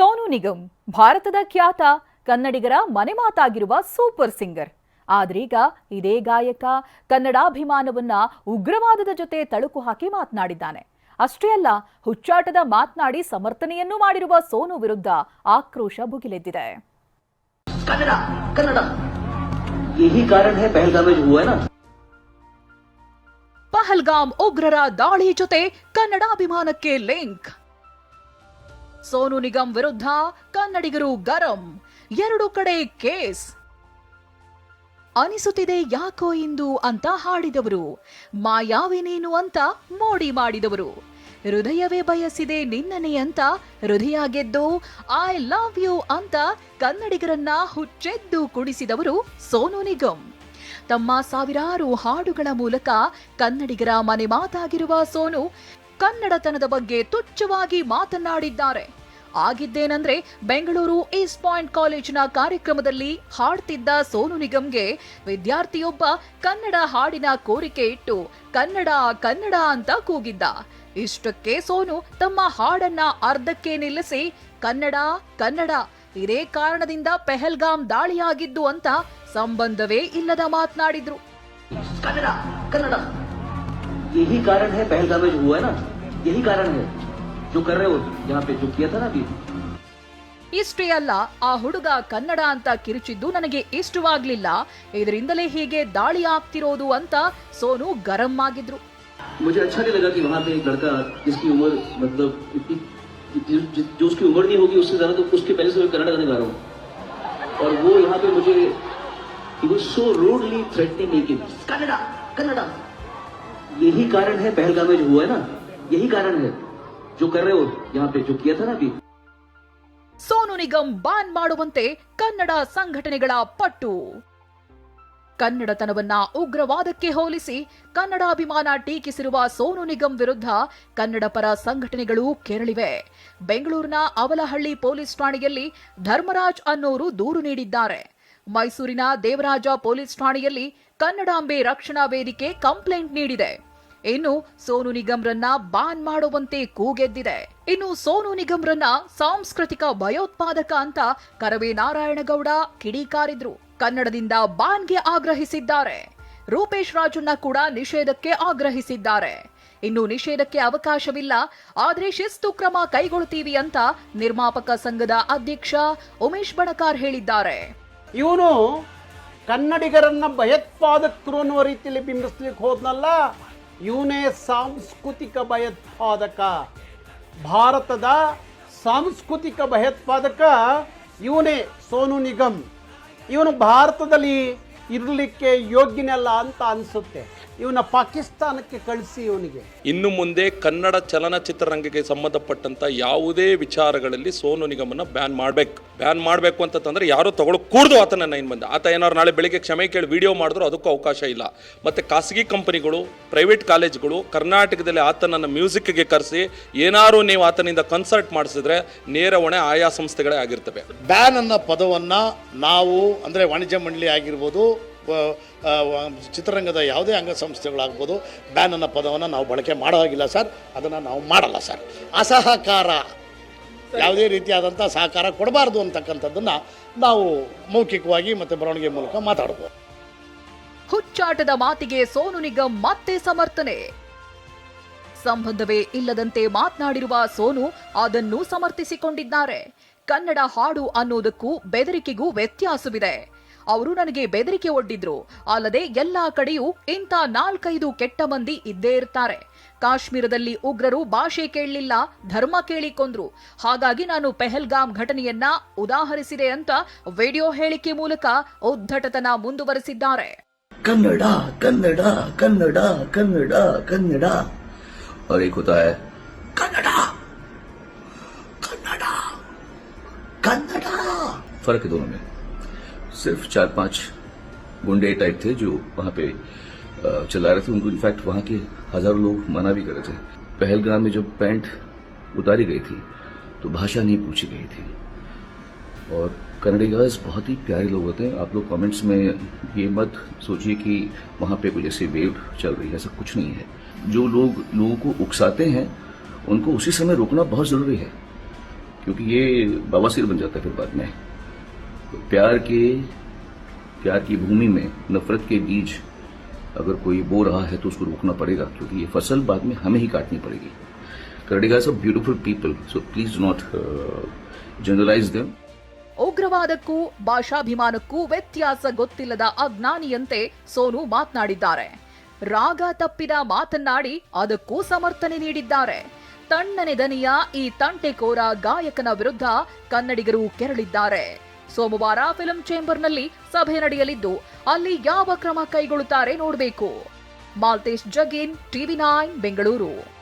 ಸೋನು ನಿಗಮ್ ಭಾರತದ ಖ್ಯಾತ ಕನ್ನಡಿಗರ ಮನೆಮಾತಾಗಿರುವ ಸೂಪರ್ ಸಿಂಗರ್. ಆದ್ರೀಗ ಇದೇ ಗಾಯಕ ಕನ್ನಡಾಭಿಮಾನವನ್ನ ಉಗ್ರವಾದದ ಜೊತೆ ತಳುಕು ಹಾಕಿ ಮಾತನಾಡಿದ್ದಾನೆ. ಅಷ್ಟೇ ಅಲ್ಲ ಹುಚ್ಚಾಟದ ಮಾತನಾಡಿ ಸಮರ್ಥನೆಯನ್ನೂ ಮಾಡಿರುವ ಸೋನು ವಿರುದ್ಧ ಆಕ್ರೋಶ ಭುಗಿಲೆದ್ದಿದೆ. ಪಹಲ್ಗಾಮ್ ಉಗ್ರರ ದಾಳಿ ಜೊತೆ ಕನ್ನಡಾಭಿಮಾನಕ್ಕೆ ಲಿಂಕ್. ಸೋನು ನಿಗಮ್ ವಿರುದ್ಧ ಕನ್ನಡಿಗರು ಗರಂ. ಎರಡು ಕಡೆ ಕೇಸ್. ಅನಿಸುತ್ತಿದೆ ಯಾಕೋ ಇಂದು ಅಂತ ಹಾಡಿದವರು. ಮಾಯಾವಿ ನೀನು ಅಂತ ಮೋಡಿ ಮಾಡಿದವರು. ಹೃದಯವೇ ಬಯಸಿದೆ ನಿನ್ನನೆ ಅಂತ ಹೃದಯ ಗೆದ್ದು ಐ ಲವ್ ಯು ಅಂತ ಕನ್ನಡಿಗರನ್ನ ಹುಚ್ಚೆದ್ದು ಕುಡಿಸಿದವರು ಸೋನು ನಿಗಮ್ ತಮ್ಮ ಸಾವಿರಾರು ಹಾಡುಗಳ ಮೂಲಕ ಕನ್ನಡಿಗರ ಮನೆ ಮಾತಾಗಿರುವ ಸೋನು ಕನ್ನಡತನದ ಬಗ್ಗೆ ತುಚ್ಛವಾಗಿ ಮಾತನಾಡಿದ್ದಾರೆ. ಆಗಿದ್ದೇನೆಂದ್ರೆ ಬೆಂಗಳೂರು ಈಸ್ಟ್ ಪಾಯಿಂಟ್ ಕಾಲೇಜಿನ ಕಾರ್ಯಕ್ರಮದಲ್ಲಿ ಹಾಡ್ತಿದ್ದ ಸೋನು ನಿಗಮ್ಗೆ ವಿದ್ಯಾರ್ಥಿಯೊಬ್ಬ ಕನ್ನಡ ಹಾಡಿನ ಕೋರಿಕೆ ಇಟ್ಟು ಕನ್ನಡ ಕನ್ನಡ ಅಂತ ಕೂಗಿದ್ದ ಇಷ್ಟಕ್ಕೆ ಸೋನು ತಮ್ಮ ಹಾಡನ್ನ ಅರ್ಧಕ್ಕೆ ನಿಲ್ಲಿಸಿ ಕನ್ನಡ ಕನ್ನಡ ಇದೇ ಕಾರಣದಿಂದ ಪೆಹಲ್ಗಾಮ್ ದಾಳಿಯಾಗಿದ್ದು ಅಂತ ಸಂಬಂಧವೇ ಇಲ್ಲದ ಮಾತನಾಡಿದ್ರು कन्नडा कन्नडा यही कारण है पहलगाम में जो हुआ है ना यही कारण है जो कर रहे हो यहाँ पे जो किया था ना अभी ಇಷ್ಟೇ ಅಲ್ಲ ಆ ಹುಡುಗ ಕನ್ನಡ ಅಂತ ಕಿರುಚಿದ್ದು ನನಗೆ ಇಷ್ಟವಾಗ್ಲಿಲ್ಲ ಇದರಿಂದಲೇ ಹೀಗೆ ದಾಳಿ ಆಗ್ತಿರೋದು ಅಂತ ಸೋನು ಗರಂ ಆಗಿದ್ರು मुझे अच्छा नहीं लगा कि वहाँ पे एक लड़का जिसकी उम्र मतलब इतनी जि- जि- जो उसकी उम्र नहीं होगी उससे ज्यादा तो उसके पहले से मैं कन्नड़ गाने गा रहा हूँ और वो यहाँ पे मुझे सो रूडली थ्रेटनिंग कि कन्नडा कन्नडा यही कारण है पहलगाम में जो हुआ है ना यही कारण है जो कर रहे हो यहाँ पे जो किया था ना अभी ಸೋನು ನಿಗಮ್ ಬ್ಯಾನ್ ಮಾಡುವಂತೆ ಕನ್ನಡ ಸಂಘಟನೆಗಳ ಪಟ್ಟು ಕನ್ನಡತನವನ್ನ ಉಗ್ರವಾದಕ್ಕೆ ಹೋಲಿಸಿ ಕನ್ನಡಾಭಿಮಾನ ಟೀಕಿಸಿರುವ ಸೋನು ನಿಗಮ್ ವಿರುದ್ಧ ಕನ್ನಡ ಪರ ಸಂಘಟನೆಗಳು ಕೆರಳಿವೆ ಬೆಂಗಳೂರಿನ ಅವಲಹಳ್ಳಿ ಪೊಲೀಸ್ ಠಾಣೆಯಲ್ಲಿ ಧರ್ಮರಾಜ್ ಅನ್ನೋರು ದೂರು ನೀಡಿದ್ದಾರೆ ಮೈಸೂರಿನ ದೇವರಾಜ ಪೊಲೀಸ್ ಠಾಣೆಯಲ್ಲಿ ಕನ್ನಡಾಂಬೆ ರಕ್ಷಣಾ ವೇದಿಕೆ ಕಂಪ್ಲೇಂಟ್ ನೀಡಿದೆ ಇನ್ನು ಸೋನು ನಿಗಮ್ರನ್ನ ಬಾನ್ ಮಾಡುವಂತೆ ಕೂಗೆದ್ದಿದೆ. ಇನ್ನು ಸೋನು ನಿಗಮ್ರನ್ನ ಸಾಂಸ್ಕೃತಿಕ ಭಯೋತ್ಪಾದಕ ಅಂತ ಕರವೇ ನಾರಾಯಣಗೌಡ ಕಿಡಿಕಾರಿದ್ರು. ಕನ್ನಡದಿಂದ ಬಾನ್ಗೆ ಆಗ್ರಹಿಸಿದ್ದಾರೆ. ರೂಪೇಶ್ ರಾಜುನ್ನ ಕೂಡ ನಿಷೇಧಕ್ಕೆ ಆಗ್ರಹಿಸಿದ್ದಾರೆ. ಇನ್ನು ನಿಷೇಧಕ್ಕೆ ಅವಕಾಶವಿಲ್ಲ. ಆದ್ರೆ ಶಿಸ್ತು ಕ್ರಮ ಕೈಗೊಳ್ತೀವಿ ಅಂತ ನಿರ್ಮಾಪಕ ಸಂಘದ ಅಧ್ಯಕ್ಷ ಉಮೇಶ್ ಬಣಕಾರ್ ಹೇಳಿದ್ದಾರೆ. ಇವನು ಕನ್ನಡಿಗರನ್ನ ಭಯೋತ್ಪಾದಕರು ಅನ್ನುವ ರೀತಿಯಲ್ಲಿ ಬಿಂಬಿಸ್ಲಿಕ್ಕೆ ಹೋದ್ನಲ್ಲ? ಇವನೇ ಸಾಂಸ್ಕೃತಿಕ ಭಯೋತ್ಪಾದಕ. ಭಾರತದ ಸಾಂಸ್ಕೃತಿಕ ಭಯೋತ್ಪಾದಕ ಇವನೇ ಸೋನು ನಿಗಮ್. ಇವನು ಭಾರತದಲ್ಲಿ ಇರಲಿಕ್ಕೆ ಯೋಗ್ಯನಲ್ಲ ಅಂತ ಅನಿಸುತ್ತೆ. ಇವನ ಪಾಕಿಸ್ತಾನಕ್ಕೆ ಕಳಿಸಿ ಇವನಿಗೆ. ಇನ್ನು ಮುಂದೆ ಕನ್ನಡ ಚಲನಚಿತ್ರರಂಗಕ್ಕೆ ಸಂಬಂಧಪಟ್ಟಂತ ಯಾವುದೇ ವಿಚಾರಗಳಲ್ಲಿ ಸೋನು ನಿಗಮನ ಬ್ಯಾನ್ ಮಾಡ್ಬೇಕು. ಬ್ಯಾನ್ ಮಾಡಬೇಕು ಅಂತಂದ್ರೆ ಯಾರು ತಗೊಳಕ್ ಕೂಡ್ದು ಆತನನ್ನ ನೈನ್ ಬಂದ ಆತ ಏನಾರು ನಾಳೆ ಬೆಳಿಗ್ಗೆ ಕ್ಷಮೆ ಕೇಳಿ ವಿಡಿಯೋ ಮಾಡಿದ್ರು ಅದಕ್ಕೂ ಅವಕಾಶ ಇಲ್ಲ. ಮತ್ತೆ ಖಾಸಗಿ ಕಂಪನಿಗಳು ಪ್ರೈವೇಟ್ ಕಾಲೇಜ್ಗಳು ಕರ್ನಾಟಕದಲ್ಲಿ ಆತನನ್ನ ಮ್ಯೂಸಿಕ್ಗೆ ಕರೆಸಿ ಏನಾರು ನೀವು ಆತನಿಂದ ಕನ್ಸರ್ಟ್ ಮಾಡಿಸಿದ್ರೆ ನೇರ ಹೊಣೆ ಆಯಾ ಸಂಸ್ಥೆಗಳೇ ಆಗಿರ್ತವೆ. ಬ್ಯಾನ್ ಅನ್ನೋ ಪದವನ್ನು ನಾವು ಅಂದರೆ ವಾಣಿಜ್ಯ ಮಂಡಳಿ ಆಗಿರ್ಬೋದು ಚಿತ್ರರಂಗದ ಯಾವುದೇ ಅಂಗಸಂಸ್ಥೆಗಳಾಗ್ಬೋದು ಬ್ಯಾನ್ ಅನ್ನೋ ಪದವನ್ನು ನಾವು ಬಳಕೆ ಮಾಡೋ ಹಾಗಿಲ್ಲ ಸರ್. ಅದನ್ನು ನಾವು ಮಾಡಲ್ಲ ಸರ್. ಅಸಹಕಾರ ಯಾವುದೇ ರೀತಿಯಾದಂಥ ಸಹಕಾರ ಕೊಡಬಾರ್ದು ಅಂತಕ್ಕಂಥದ್ದನ್ನು ನಾವು ಮೌಖಿಕವಾಗಿ ಮತ್ತು ಬರವಣಿಗೆ ಮೂಲಕ ಮಾತಾಡ್ಬೋದು. ಹುಚ್ಚಾಟದ ಮಾತಿಗೆ ಸೋನು ನಿಗಮ್ ಮತ್ತೆ ಸಮರ್ಥನೆ. ಸಂಬಂಧವೇ ಇಲ್ಲದಂತೆ ಮಾತನಾಡಿರುವ ಸೋನು ಅದನ್ನು ಸಮರ್ಥಿಸಿಕೊಂಡಿದ್ದಾರೆ. ಕನ್ನಡ ಹಾಡು ಅನ್ನೋದಕ್ಕೂ ಬೆದರಿಕೆಗೂ ವ್ಯತ್ಯಾಸವಿದೆ. ಅವರು ನನಗೆ ಬೆದರಿಕೆ ಒಡ್ಡಿದ್ರು. ಅಲ್ಲದೆ ಎಲ್ಲಾ ಕಡೆಯೂ ಇಂಥ ನಾಲ್ಕೈದು ಕೆಟ್ಟ ಮಂದಿ ಇದ್ದೇ ಇರ್ತಾರೆ. ಕಾಶ್ಮೀರದಲ್ಲಿ ಉಗ್ರರು ಭಾಷೆ ಕೇಳಲಿಲ್ಲ, ಧರ್ಮ ಕೇಳಿಕೊಂಡ್ರು ಹಾಗಾಗಿ ನಾನು ಪೆಹಲ್ಗಾಮ್ ಘಟನೆಯನ್ನ ಉದಾಹರಿಸಿದೆ ಅಂತ ವಿಡಿಯೋ ಹೇಳಿಕೆ ಮೂಲಕ ಉದ್ಧಟತನ ಮುಂದುವರೆಸಿದ್ದಾರೆ. ಕನ್ನಡ ಕನ್ನಡ ಕನ್ನಡ ಕನ್ನಡ ಕನ್ನಡ. ಕನ್ನಡ ಕನ್ನಡ ಕನ್ನಡ. सिर्फ़ चार पाँच गुंडे टाइप थे जो वहाँ पे चला रहे थे। उनको इनफैक्ट वहाँ के हज़ारों लोग मना भी कर रहे थे। पहलगाम में जब पैंट उतारी गई थी तो भाषा नहीं पूछी गई थी। और कन्नडिगाज बहुत ही प्यारे लोग होते हैं। आप लोग कमेंट्स में ये मत सोचिए कि वहाँ पे कोई जैसे वेव चल रही है। ऐसा कुछ नहीं है। जो लोग, लोगों को उकसाते हैं, उनको उसी समय रोकना बहुत ज़रूरी है। क्योंकि ये बवासीर बन जाता है फिर बाद में। तो प्यार के प्यार की भूमि में नफरत के बीज अगर कोई बो रहा है तो उसको रोकना पड़ेगा क्योंकि ये फसल बाद में हमें ही काटनी पड़ेगी Karnataka is a beautiful people so please do not generalise them ಉಗ್ರವಾದಕ್ಕೂ ಭಾಷಾಭಿಮಾನಕ್ಕೂ ವ್ಯತ್ಯಾಸ ಗೊತ್ತಿಲ್ಲದ ಅಜ್ಞಾನಿಯಂತೆ ಸೋನು ಮಾತನಾಡಿದ್ದಾರೆ ರಾಗ ತಪ್ಪಿದ ಮಾತನ್ನಾಡಿ ಅದಕ್ಕೂ ಸಮರ್ಥನೆ ನೀಡಿದ್ದಾರೆ ತಣ್ಣನೆ ದನಿಯ ಈ ತಂಟೆಕೋರ ಗಾಯಕನ ವಿರುದ್ಧ ಕನ್ನಡಿಗರು ಕೆರಳಿದ್ದಾರೆ ಸೋಮವಾರ ಫಿಲಂ ಚೇಂಬರ್ನಲ್ಲಿ ಸಭೆ ನಡೆಯಲಿದ್ದು, ಅಲ್ಲಿ ಯಾವ ಕ್ರಮ ಕೈಗೊಳ್ಳುತ್ತಾರೆ ನೋಡಬೇಕು. Maltesh Jagin, TV nine, Bengaluru.